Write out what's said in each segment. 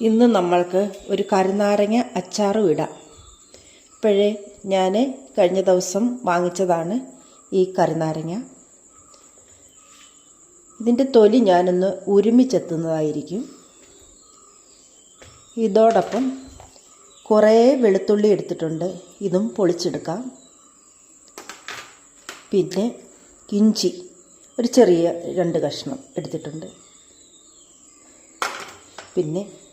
ഇന്ന് നമ്മൾക്ക് ഒരു കരുനാരങ്ങ അച്ചാറും ഇടാം. ഇപ്പോഴേ ഞാൻ കഴിഞ്ഞ ദിവസം വാങ്ങിച്ചതാണ് ഈ കരുനാരങ്ങ. ഇതിന്റെ തൊലി ഞാനൊന്ന് ഉരുമിച്ചെത്തുന്നതായിരിക്കും. ഇതോടൊപ്പം കുറേ വെളുത്തുള്ളി എടുത്തിട്ടുണ്ട്. ഇതും പൊളിച്ചെടുക്കാം. പിന്നെ ഇഞ്ചി ഒരു ചെറിയ രണ്ട് കഷ്ണം എടുത്തിട്ടുണ്ട്. പിന്നെ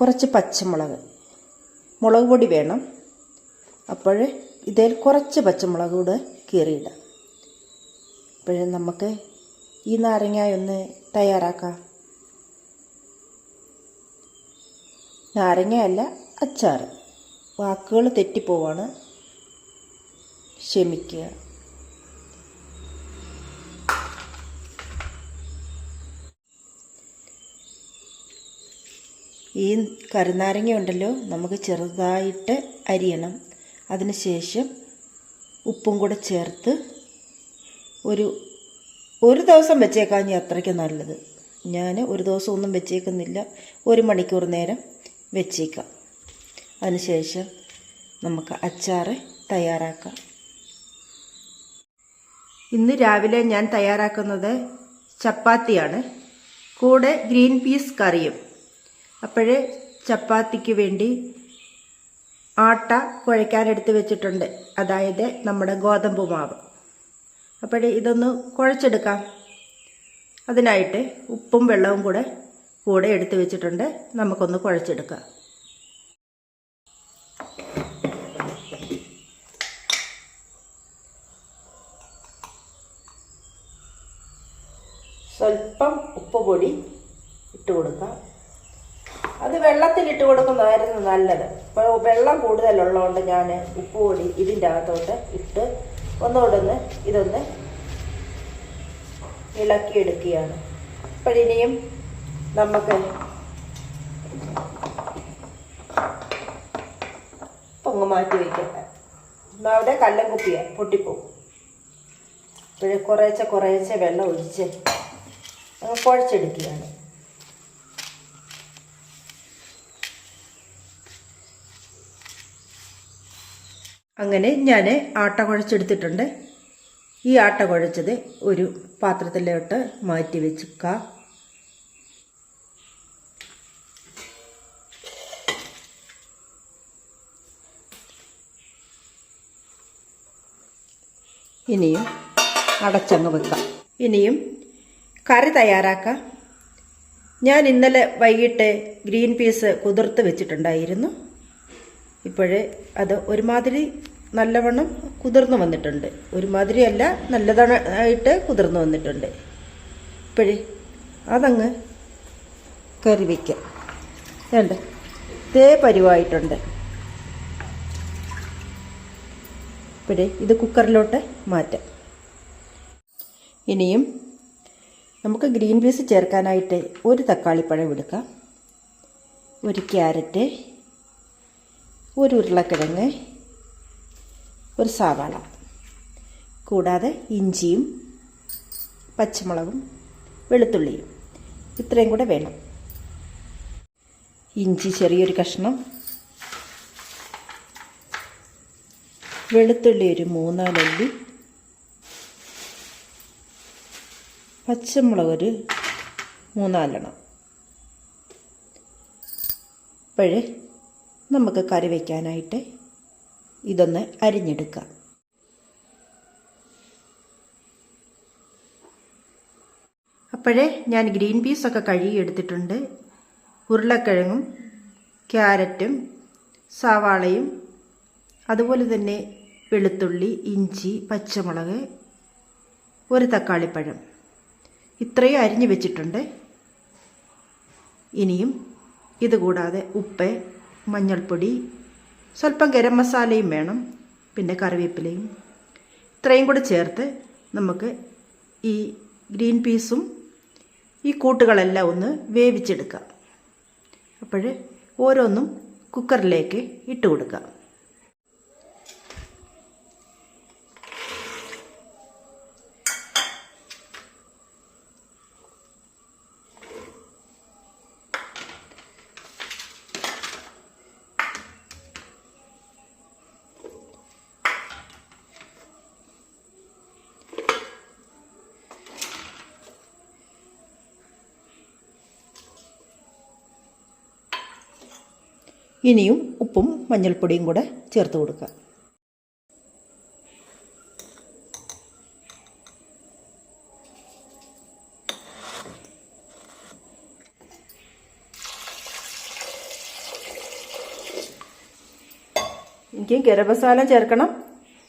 കുറച്ച് പച്ചമുളക്. മുളക് പൊടി വേണം. അപ്പോൾ ഇതിൽ കുറച്ച് പച്ചമുളക് കൂടെ കീറിയിടാം. അപ്പോഴേ നമുക്ക് ഈ നാരങ്ങ ഒന്ന് തയ്യാറാക്കാം. നാരങ്ങയല്ല അച്ചാർ വാക്കുകൾ തെറ്റിപ്പോവാണ്. ക്ഷമിക്കുക. ഈ കരുനാരങ്ങ ഉണ്ടല്ലോ നമുക്ക് ചെറുതായിട്ട് അരിയണം. അതിനുശേഷം ഉപ്പും കൂടെ ചേർത്ത് ഒരു ഒരു ദിവസം വെച്ചേക്കാൻ ഞാൻ അത്രയ്ക്ക് നല്ലത്. ഞാൻ ഒരു ദിവസം ഒന്നും വെച്ചേക്കുന്നില്ല. ഒരു മണിക്കൂർ നേരം വെച്ചേക്കാം. അതിനുശേഷം നമുക്ക് അച്ചാറ് തയ്യാറാക്കാം. ഇന്ന് രാവിലെ ഞാൻ തയ്യാറാക്കുന്നത് ചപ്പാത്തിയാണ്. കൂടെ ഗ്രീൻ പീസ് കറിയും. അപ്പോഴേ ചപ്പാത്തിക്ക് വേണ്ടി ആട്ട കുഴയ്ക്കാനെടുത്ത് വെച്ചിട്ടുണ്ട്. അതായത് നമ്മുടെ ഗോതമ്പ് മാവ്. അപ്പോഴേ ഇതൊന്ന് കുഴച്ചെടുക്കാം. അതിനായിട്ട് ഉപ്പും വെള്ളവും കൂടെ കൂടെ എടുത്ത് വെച്ചിട്ടുണ്ട്. നമുക്കൊന്ന് കുഴച്ചെടുക്കാം. സ്വല്പം ഉപ്പ് പൊടി ഇട്ട് കൊടുക്കാം. വെള്ളത്തിലിട്ട് കൊടുക്കുന്നതായിരുന്നു നല്ലത്. ഇപ്പോൾ വെള്ളം കൂടുതലുള്ളതുകൊണ്ട് ഞാൻ ഉപ്പ് പൊടി ഇതിന്റെ അകത്തോട്ട് ഇട്ട് ഒന്നുകൂടെ ഒന്ന് ഇതൊന്ന് ഇളക്കിയെടുക്കുകയാണ്. അപ്പോഴിനിയും നമുക്ക് പൊങ്ങ് മാറ്റി വയ്ക്കട്ടെ. അവിടെ കല്ലം കുപ്പിയ പൊട്ടിപ്പോവും. ഇപ്പോഴേ കുറേശ്ശെ കുറേശ്ശെ വെള്ളം ഒഴിച്ച് കുഴച്ചെടുക്കുകയാണ്. അങ്ങനെ ഞാൻ ആട്ട കുഴച്ചെടുത്തിട്ടുണ്ട്. ഈ ആട്ട കുഴച്ചത് ഒരു പാത്രത്തിലോട്ട് മാറ്റി വെച്ചുക്കാം. ഇനിയും അടച്ചങ്ങ് വെക്കാം. ഇനിയും കറി തയ്യാറാക്കാം. ഞാൻ ഇന്നലെ വൈകിട്ട് ഗ്രീൻ പീസ് കുതിർത്ത് വെച്ചിട്ടുണ്ടായിരുന്നു. ഇപ്പോഴേ അത് ഒരുമാതിരി നല്ലവണ്ണം കുതിർന്നു വന്നിട്ടുണ്ട്. ഒരുമാതിരി അല്ല നല്ലതായിട്ട് കുതിർന്നു വന്നിട്ടുണ്ട്. ഇപ്പോഴേ അതങ്ങ് കറി വയ്ക്കാം വേണ്ട തേ പരിവായിട്ടുണ്ട്. ഇപ്പോഴേ ഇത് കുക്കറിലോട്ട് മാറ്റാം. ഇനിയും നമുക്ക് ഗ്രീൻ പീസ് ചേർക്കാനായിട്ട് ഒരു തക്കാളിപ്പഴം എടുക്കാം. ഒരു ക്യാരറ്റ് ഒരു ഉരുളക്കിഴങ്ങ് ഒരു സവാള കൂടാതെ ഇഞ്ചിയും പച്ചമുളകും വെളുത്തുള്ളിയും. ഇത്രയും കൂടെ വേണം. ഇഞ്ചി ചെറിയൊരു കഷ്ണം. വെളുത്തുള്ളി ഒരു മൂന്നാലല്ലി പച്ചമുളക് ഒരു മൂന്നാലെണ്ണം. ഇപ്പോഴേ നമുക്ക് കറി വയ്ക്കാനായിട്ട് ഇതൊന്ന് അരിഞ്ഞെടുക്കാം. അപ്പോഴേ ഞാൻ ഗ്രീൻ പീസൊക്കെ കഴുകി എടുത്തിട്ടുണ്ട് ഉരുളക്കിഴങ്ങും ക്യാരറ്റും സവാളയും അതുപോലെ തന്നെ വെളുത്തുള്ളി ഇഞ്ചി പച്ചമുളക് ഒരു തക്കാളിപ്പഴം. ഇത്രയും അരിഞ്ഞു വെച്ചിട്ടുണ്ട്. ഇനിയും ഇതുകൂടാതെ ഉപ്പ് മഞ്ഞൾപ്പൊടി സ്വല്പം ഗരം മസാലയും വേണം പിന്നെ കറിവേപ്പിലയും. ഇത്രയും കൂടെ ചേർത്ത് നമുക്ക് ഈ ഗ്രീൻ പീസും ഈ കൂട്ടുകളെല്ലാം ഒന്ന് വേവിച്ചെടുക്കാം. അപ്പോൾ ഓരോന്നും കുക്കറിലേക്ക് ഇട്ട് കൊടുക്കാം. ഇനിയും ഉപ്പും മഞ്ഞൾപ്പൊടിയും കൂടെ ചേർത്ത് കൊടുക്കുക. എനിക്ക് ഗരം മസാല ചേർക്കണം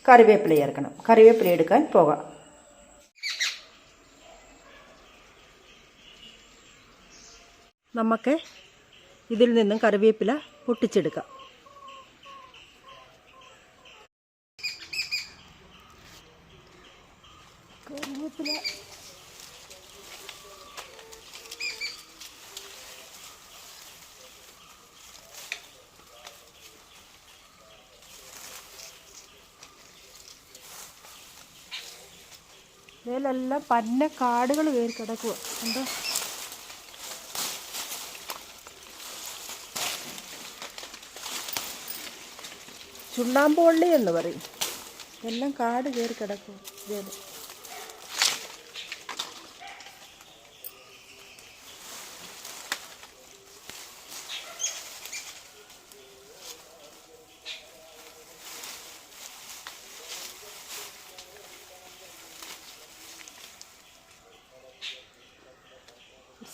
കറിവേപ്പില ചേർക്കണം. കറിവേപ്പില എടുക്കാൻ പോകാം. നമുക്ക് ഇതിൽ നിന്നും കറിവേപ്പില പൊട്ടിച്ചെടുക്കാം. ഇതിലെല്ലാം പന്ന കാടുകൾ കയറി കിടക്കുക എന്താ ചുണ്ണാമ്പുള്ളി എന്ന് പറയും. എല്ലാം കാട് കയറി കിടക്കും. ഇതേത്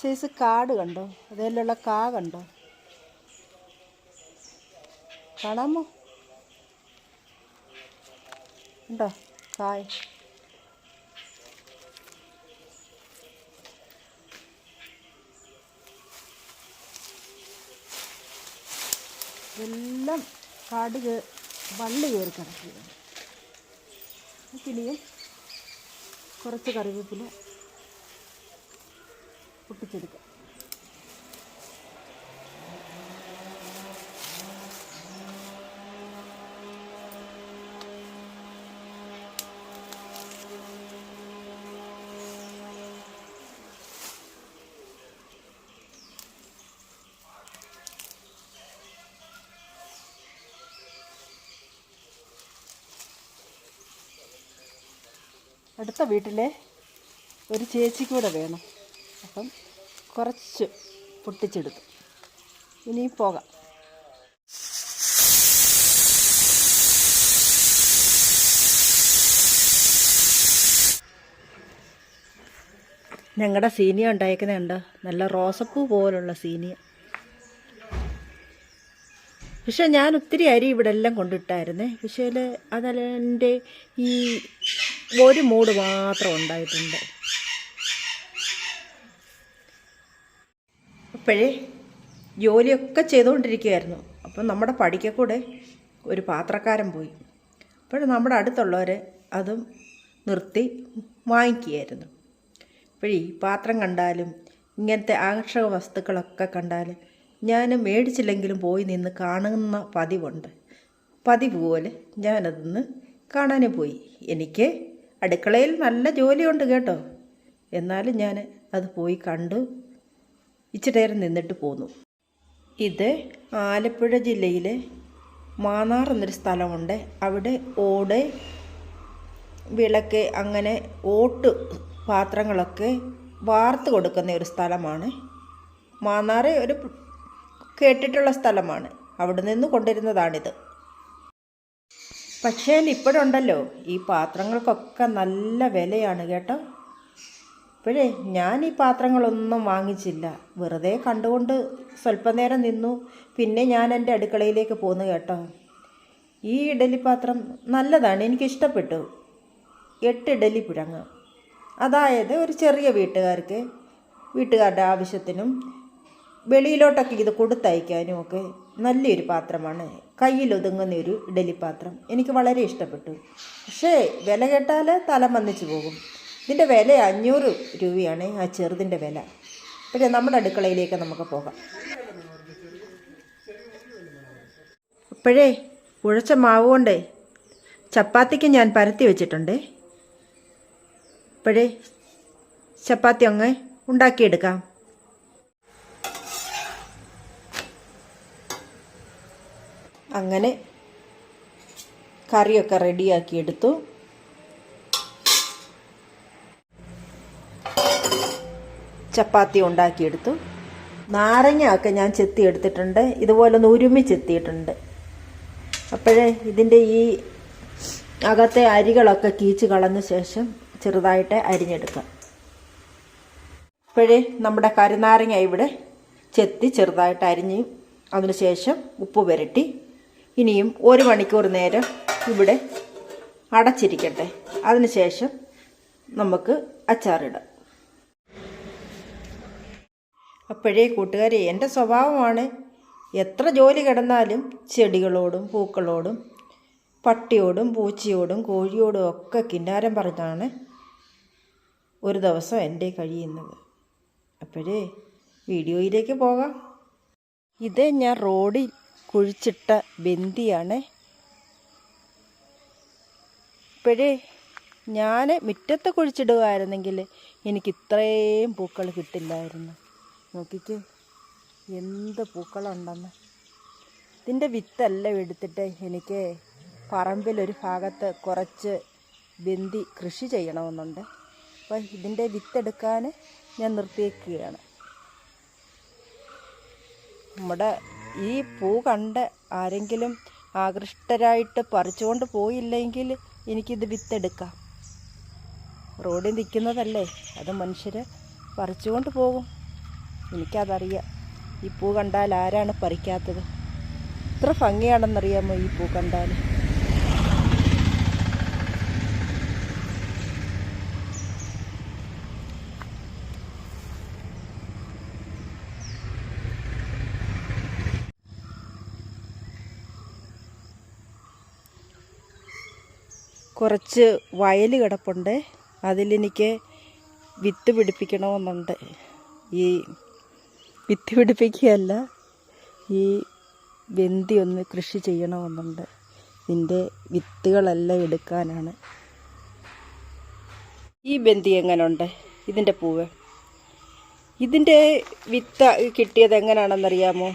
സൈസ് കാട് കണ്ടോ? അതിലുള്ള കാ കണ്ടോ? കാണാമോ? ഉണ്ടോ? കായ്. എല്ലാം കാട് വള്ളി കയറി കിടക്കുകയാണ്. പിന്നെയും കുറച്ച് കറിവേപ്പില പൊട്ടിച്ചെടുക്കാം. അടുത്ത വീട്ടിലെ ഒരു ചേച്ചിക്ക് കൂടെ വേണം. അപ്പം കുറച്ച് പൊട്ടിച്ചെടുത്തു. ഇനിയും പോകാം. ഞങ്ങളുടെ സീനിയ ഉണ്ടായിരിക്കുന്നുണ്ട് നല്ല റോസപ്പൂ പോലുള്ള സീനിയ. പക്ഷെ ഞാൻ ഒത്തിരി അരി ഇവിടെ എല്ലാം കൊണ്ടിട്ടായിരുന്നേ. പക്ഷേ അതിന്റെ ഈ ഒരു മൂട് മാത്രം ഉണ്ടായിട്ടുണ്ട്. അപ്പോഴേ ജോലിയൊക്കെ ചെയ്തുകൊണ്ടിരിക്കുകയായിരുന്നു. അപ്പം നമ്മുടെ പടിക്കൂടെ ഒരു പാത്രക്കാരൻ പോയി. അപ്പോൾ നമ്മുടെ അടുത്തുള്ളവർ അതും നിർത്തി വാങ്ങിക്കുകയായിരുന്നു. അപ്പോഴേ പാത്രം കണ്ടാലും ഇങ്ങനത്തെ ആകർഷക വസ്തുക്കളൊക്കെ കണ്ടാൽ ഞാൻ മേടിച്ചില്ലെങ്കിലും പോയി നിന്ന് കാണുന്ന പതിവുണ്ട്. പതിവ് പോലെ ഞാനതൊന്ന് കാണാൻ പോയി. എനിക്ക് അടുക്കളയിൽ നല്ല ജോലിയുണ്ട് കേട്ടോ. എന്നാലും ഞാൻ അത് പോയി കണ്ടു. ഇച്ചിരി നേരം നിന്നിട്ട് പോന്നു. ഇത് ആലപ്പുഴ ജില്ലയിലെ മാന്നാർ എന്നൊരു സ്ഥലമുണ്ട്. അവിടെ ഓട് വിളക്ക് അങ്ങനെ ഓട്ട് പാത്രങ്ങളൊക്കെ വാർത്ത് കൊടുക്കുന്ന ഒരു സ്ഥലമാണ്. മാന്നാർ ഒരു കേട്ടിട്ടുള്ള സ്ഥലമാണ്. അവിടെ നിന്ന് കൊണ്ടുവരുന്നതാണിത്. പക്ഷേ ഇപ്പോഴുണ്ടല്ലോ ഈ പാത്രങ്ങൾക്കൊക്കെ നല്ല വിലയാണ് കേട്ടോ. ഇപ്പോഴേ ഞാൻ ഈ പാത്രങ്ങളൊന്നും വാങ്ങിച്ചില്ല. വെറുതെ കണ്ടുകൊണ്ട് സ്വല്പം നേരം നിന്നു. പിന്നെ ഞാൻ എന്റെ അടുക്കളയിലേക്ക് പോന്നു കേട്ടോ. ഈ ഇഡലി പാത്രം നല്ലതാണ് എനിക്കിഷ്ടപ്പെട്ടു. എട്ട് ഇഡലി പുഴങ്ങ്. അതായത് ഒരു ചെറിയ വീട്ടുകാർക്ക് വീട്ടുകാരുടെ ആവശ്യത്തിനും വെളിയിലോട്ടൊക്കെ ഇത് കൊടുത്തയക്കാനും ഒക്കെ. നല്ലൊരു പാത്രമാണ്. കയ്യിലൊതുങ്ങുന്ന ഒരു ഇഡലിപ്പാത്രം എനിക്ക് വളരെ ഇഷ്ടപ്പെട്ടു. പക്ഷേ വില കേട്ടാൽ തല മന്നിച്ചു പോകും. ഇതിന്റെ വില അഞ്ഞൂറ് രൂപയാണ് ആ ചെറുതിന്റെ വില. പക്ഷേ നമ്മുടെ അടുക്കളയിലേക്ക് നമുക്ക് പോകാം. അപ്പോഴേ ഉഴച്ച മാവ് കൊണ്ടേ ചപ്പാത്തിക്ക് ഞാൻ പരത്തി വെച്ചിട്ടുണ്ട്. അപ്പോഴേ ചപ്പാത്തി അങ്ങ് ഉണ്ടാക്കിയെടുക്കാം. അങ്ങനെ കറിയൊക്കെ റെഡിയാക്കി എടുത്തു. ചപ്പാത്തി ഉണ്ടാക്കിയെടുത്തു. നാരങ്ങ ഒക്കെ ഞാൻ ചെത്തി എടുത്തിട്ടുണ്ട്. ഇതുപോലെ ഒന്ന് ഉരുമി ചെത്തിയിട്ടുണ്ട്. അപ്പോഴേ ഇതിന്റെ ഈ അകത്തെ അരികളൊക്കെ കീച്ച് കളഞ്ഞ ശേഷം ചെറുതായിട്ട് അരിഞ്ഞെടുക്കാം. അപ്പോഴേ നമ്മുടെ കരുനാരങ്ങ ഇവിടെ ചെത്തി ചെറുതായിട്ട് അരിഞ്ഞ് അതിനുശേഷം ഉപ്പ് പുരട്ടി ഇനിയും ഒരു മണിക്കൂർ നേരം ഇവിടെ അടച്ചിരിക്കട്ടെ. അതിനുശേഷം നമുക്ക് അച്ചാറിടാം. അപ്പോഴേ കൂട്ടുകാരെ എന്റെ സ്വഭാവമാണ് എത്ര ജോലി കിടന്നാലും ചെടികളോടും പൂക്കളോടും പട്ടിയോടും പൂച്ചയോടും കോഴിയോടും ഒക്കെ കിന്നാരം പറഞ്ഞാണ് ഒരു ദിവസം എന്റെ കഴിയുന്നത്. അപ്പോഴേ വീഡിയോയിലേക്ക് പോകാം. ഇത് ഞാൻ റോഡിൽ കുഴിച്ചിട്ട ബന്ദിയാണ് ഇപ്പോഴേ ഞാൻ മുറ്റത്ത് കുഴിച്ചിടുകയായിരുന്നെങ്കിൽ എനിക്ക് ഇത്രയും പൂക്കൾ കിട്ടില്ലായിരുന്നു. നോക്കിക്ക് എന്ത് പൂക്കളുണ്ടെന്ന്. ഇതിന്റെ വിത്തെല്ലാം എടുത്തിട്ട് എനിക്ക് പറമ്പിലൊരു ഭാഗത്ത് കുറച്ച് ബന്തി കൃഷി ചെയ്യണമെന്നുണ്ട്. അപ്പോൾ ഇതിന്റെ വിത്തെടുക്കാൻ ഞാൻ നിർത്തിയേക്കുകയാണ്. നമ്മുടെ ഈ പൂ കണ്ട് ആരെങ്കിലും ആകൃഷ്ടരായിട്ട് പറിച്ചുകൊണ്ട് പോയില്ലെങ്കിൽ എനിക്കിത് വിത്തെടുക്കാം. റോഡിൽ നിൽക്കുന്നതല്ലേ? അത് മനുഷ്യർ പറിച്ചുകൊണ്ട് പോകും. എനിക്കതറിയാം. ഈ പൂ കണ്ടാൽ ആരാണ് പറിക്കാത്തത്? ഇത്ര ഭംഗിയാണെന്നറിയാമോ ഈ പൂ കണ്ടാൽ കുറച്ച് വയൽ കിടപ്പുണ്ട്. അതിലെനിക്ക് വിത്ത് പിടിപ്പിക്കണമെന്നുണ്ട്. ഈ വിത്ത് പിടിപ്പിക്കുകയല്ല ഈ വെന്തി ഒന്ന് കൃഷി ചെയ്യണമെന്നുണ്ട്. ഇതിന്റെ വിത്തുകളെല്ലാം എടുക്കാനാണ്. ഈ ബന്തി എങ്ങനെയുണ്ട് ഇതിന്റെ പൂവ്. ഇതിന്റെ വിത്ത് കിട്ടിയത് എങ്ങനെയാണെന്നറിയാമോ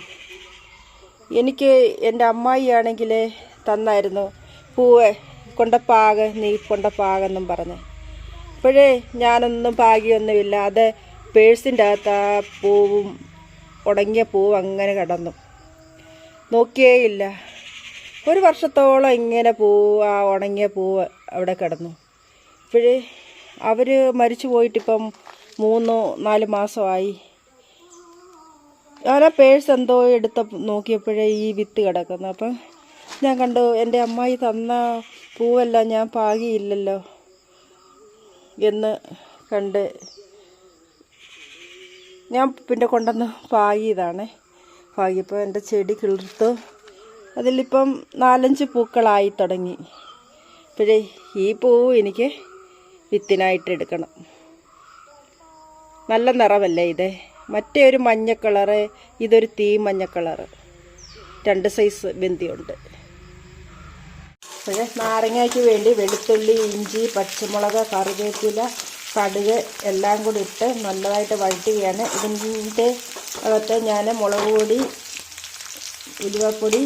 എനിക്ക് എന്റെ അമ്മായി ആണെങ്കിൽ തന്നായിരുന്നു പൂവ്. കൊണ്ടപ്പാക നീ കൊണ്ടപ്പാകെന്നും പറഞ്ഞ്. അപ്പോഴേ ഞാനൊന്നും പാകിയൊന്നുമില്ല അത് പേഴ്സിന്റെ അകത്ത് ആ പൂവും ഉടങ്ങിയ പൂവ് അങ്ങനെ കിടന്നു. നോക്കിയേയില്ല. ഒരു വർഷത്തോളം ഇങ്ങനെ പൂവ് ആ ഉണങ്ങിയ പൂവ് അവിടെ കിടന്നു. ഇപ്പോഴേ അവർ മരിച്ചു പോയിട്ടിപ്പം മൂന്നോ നാല് മാസമായി. ഞാൻ ആ പേഴ്സ് എന്തോ എടുത്ത നോക്കിയപ്പോഴേ ഈ വിത്ത് കിടക്കുന്നു. അപ്പം ഞാൻ കണ്ടു എന്റെ അമ്മായി തന്ന പൂവെല്ലാം ഞാൻ പാകിയില്ലല്ലോ എന്ന് കണ്ട് ഞാൻ പിന്നെ കൊണ്ടുവന്ന് പാകിയതാണ്. പാകിയപ്പോൾ എന്റെ ചെടി കിളിർത്തു. അതിലിപ്പം നാലഞ്ച് പൂക്കളായി തുടങ്ങി. പിന്നെ ഈ പൂവ് എനിക്ക് വിത്തിനായിട്ട് എടുക്കണം. നല്ല നിറമല്ലേ ഇത്? മറ്റേ ഒരു മഞ്ഞ കളറ് ഇതൊരു തീ മഞ്ഞ കളറ്. രണ്ട് സൈസ് ബന്ദിയുണ്ട് അപ്പോൾ നാരങ്ങയ്ക്ക് വേണ്ടി വെളുത്തുള്ളി ഇഞ്ചി പച്ചമുളക് കറിവേപ്പില കടുക് എല്ലാം കൂടി ഇട്ട് നല്ലതായിട്ട് വഴറ്റുകയാണ്. ഇതിന്റെ അകത്ത് ഞാൻ മുളക് പൊടി ഉലുവപ്പൊടി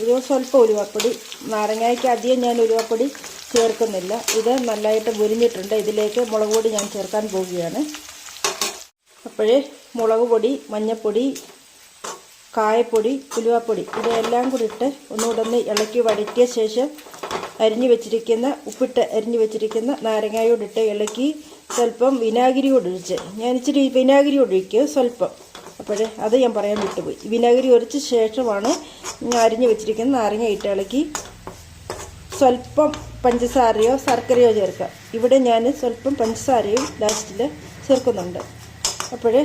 ഒരു സ്വല്പം ഉലുവപ്പൊടി. നാരങ്ങയ്ക്ക് അധികം ഞാൻ ഉലുവപ്പൊടി ചേർക്കുന്നില്ല. ഇത് നല്ലതായിട്ട് മുരിഞ്ഞിട്ടുണ്ട് ഇതിലേക്ക് മുളക് പൊടി ഞാൻ ചേർക്കാൻ പോവുകയാണ്. അപ്പോഴേ മുളക് പൊടി മഞ്ഞൾപ്പൊടി കായപ്പൊടി ഉലുവാപ്പൊടി ഇവയെല്ലാം കൂടി ഇട്ട് ഒന്നുകൂടെ ഒന്ന് ഇളക്കി വഴറ്റിയ ശേഷം അരിഞ്ഞു വെച്ചിരിക്കുന്ന ഉപ്പിട്ട് അരിഞ്ഞു വെച്ചിരിക്കുന്ന നാരങ്ങയോടിട്ട് ഇളക്കി സ്വല്പം വിനാഗിരി ഒഴിച്ച്. ഞാൻ ഇച്ചിരി വിനാഗിരി ഒഴിക്കുക സ്വല്പം. അപ്പോഴേ അത് ഞാൻ പറയാൻ വിട്ടുപോയി. വിനാഗിരി ഒഴിച്ച ശേഷമാണ് അരിഞ്ഞു വെച്ചിരിക്കുന്ന നാരങ്ങ ഇട്ട് ഇളക്കി സ്വല്പം പഞ്ചസാരയോ ശർക്കരയോ ചേർക്കാം ഇവിടെ ഞാൻ സ്വല്പം പഞ്ചസാരയും ലാസ്റ്റിൽ ചേർക്കുന്നുണ്ട്. അപ്പോഴേ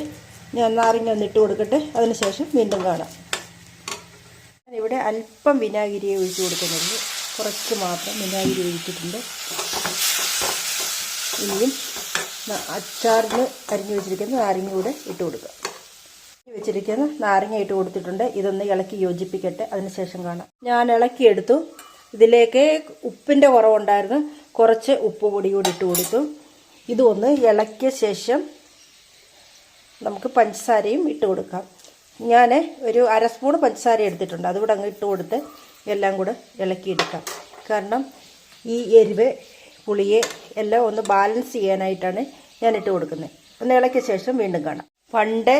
ഞാൻ നാരങ്ങ ഒന്ന് ഇട്ട് കൊടുക്കട്ടെ. അതിനുശേഷം വീണ്ടും കാണാം. ഇവിടെ അല്പം വിനാഗിരിയെ ഒഴിച്ചു കൊടുക്കുന്നുണ്ട്. കുറച്ച് മാത്രം വിനാഗിരി ഒഴിച്ചിട്ടുണ്ട്. ഇനിയും അച്ചാറിന് അരിഞ്ഞു വെച്ചിരിക്കുന്ന നാരങ്ങ കൂടെ ഇട്ട് കൊടുക്കുക വെച്ചിരിക്കുന്ന നാരങ്ങ ഇട്ട് കൊടുത്തിട്ടുണ്ട്. ഇതൊന്ന് ഇളക്കി യോജിപ്പിക്കട്ടെ. അതിനുശേഷം കാണാം. ഞാൻ ഇളക്കിയെടുത്തു ഇതിലേക്ക് ഉപ്പിന്റെ കുറവുണ്ടായിരുന്നു. കുറച്ച് ഉപ്പ് പൊടി കൂടി ഇട്ട് കൊടുത്തു. ഇതൊന്ന് ഇളക്കിയ ശേഷം നമുക്ക് പഞ്ചസാരയും ഇട്ട് കൊടുക്കാം. ഞാൻ ഒരു അര സ്പൂൺ പഞ്ചസാര എടുത്തിട്ടുണ്ട്. അതുകൂടെ അങ്ങ് ഇട്ട് കൊടുത്ത് എല്ലാം കൂടെ ഇളക്കിയെടുക്കാം. കാരണം ഈ എരിവ് പുളിയെ എല്ലാം ഒന്ന് ബാലൻസ് ചെയ്യാനായിട്ടാണ് ഞാൻ ഇട്ട് കൊടുക്കുന്നത്. ഒന്ന് ഇളക്കിയ ശേഷം വീണ്ടും കാണാം. പണ്ട്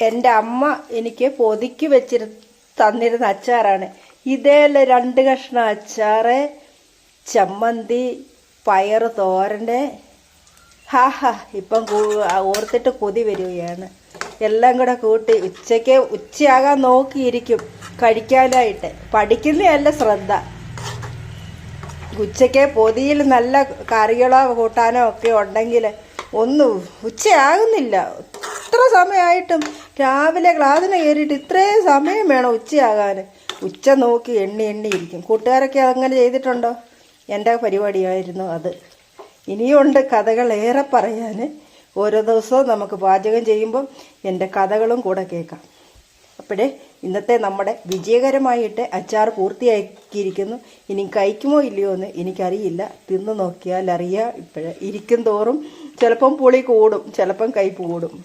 എന്റെ അമ്മ എനിക്ക് പൊതുക്കി വെച്ചിരു തന്നിരുന്ന അച്ചാറാണ്. ഇതേലെ രണ്ട് കഷ്ണം അച്ചാറ് ചമ്മന്തി പയർ തോരന്റെ ഹാ ഹാ. ഇപ്പം ഓർത്തിട്ട് കൊതി വരികയാണ്. എല്ലാം കൂടെ കൂട്ടി ഉച്ചയ്ക്ക് ഉച്ചയാകാൻ നോക്കിയിരിക്കും കഴിക്കാനായിട്ട്. പഠിക്കുന്നതല്ല ശ്രദ്ധ. ഉച്ചയ്ക്ക് പൊതിയിൽ നല്ല കറികളോ കൂട്ടാനോ ഒക്കെ ഉണ്ടെങ്കിൽ ഒന്നും ഉച്ചയാകുന്നില്ല. ഇത്ര സമയമായിട്ടും രാവിലെ ക്ലാസ്സിന് കയറിയിട്ട് ഇത്രയും സമയം വേണം ഉച്ചയാകാൻ. ഉച്ച നോക്കി എണ്ണി എണ്ണിയിരിക്കും കൂട്ടുകാരൊക്കെ അങ്ങനെ ചെയ്തിട്ടുണ്ടോ? എന്റെ പരിപാടിയായിരുന്നു അത്. ഇനിയുണ്ട് കഥകൾ ഏറെ പറയാൻ. ഓരോ ദിവസവും നമുക്ക് പാചകം ചെയ്യുമ്പം എന്റെ കഥകളും കൂടെ കേൾക്കാം. അപ്പോഴേ ഇന്നത്തെ നമ്മുടെ വിജയകരമായിട്ട് അച്ചാർ പൂർത്തിയാക്കിയിരിക്കുന്നു. ഇനി കഴിക്കുമോ ഇല്ലയോ എന്ന് എനിക്കറിയില്ല. തിന്നു നോക്കിയാൽ അറിയാം ഇപ്പോഴേ. ഇരിക്കും തോറും ചിലപ്പം പുളി കൂടും ചിലപ്പം കയ്പ് കൂടും.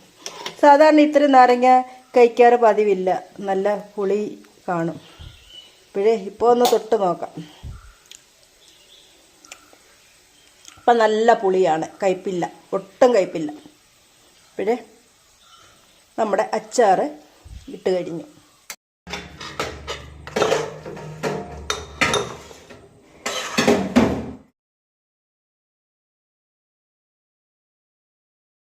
സാധാരണ ഇത്ര നാരങ്ങ കഴിക്കാറ് പതിവില്ല. നല്ല പുളി കാണും. ഇപ്പോഴേ ഇപ്പോൾ ഒന്ന് തൊട്ട് നോക്കാം. ഇപ്പം നല്ല പുളിയാണ്. കയ്പില്ല. ഒട്ടും കയ്പില്ല. ഇപ്പോഴേ നമ്മുടെ അച്ചാറ് ഇട്ട് കഴിഞ്ഞു.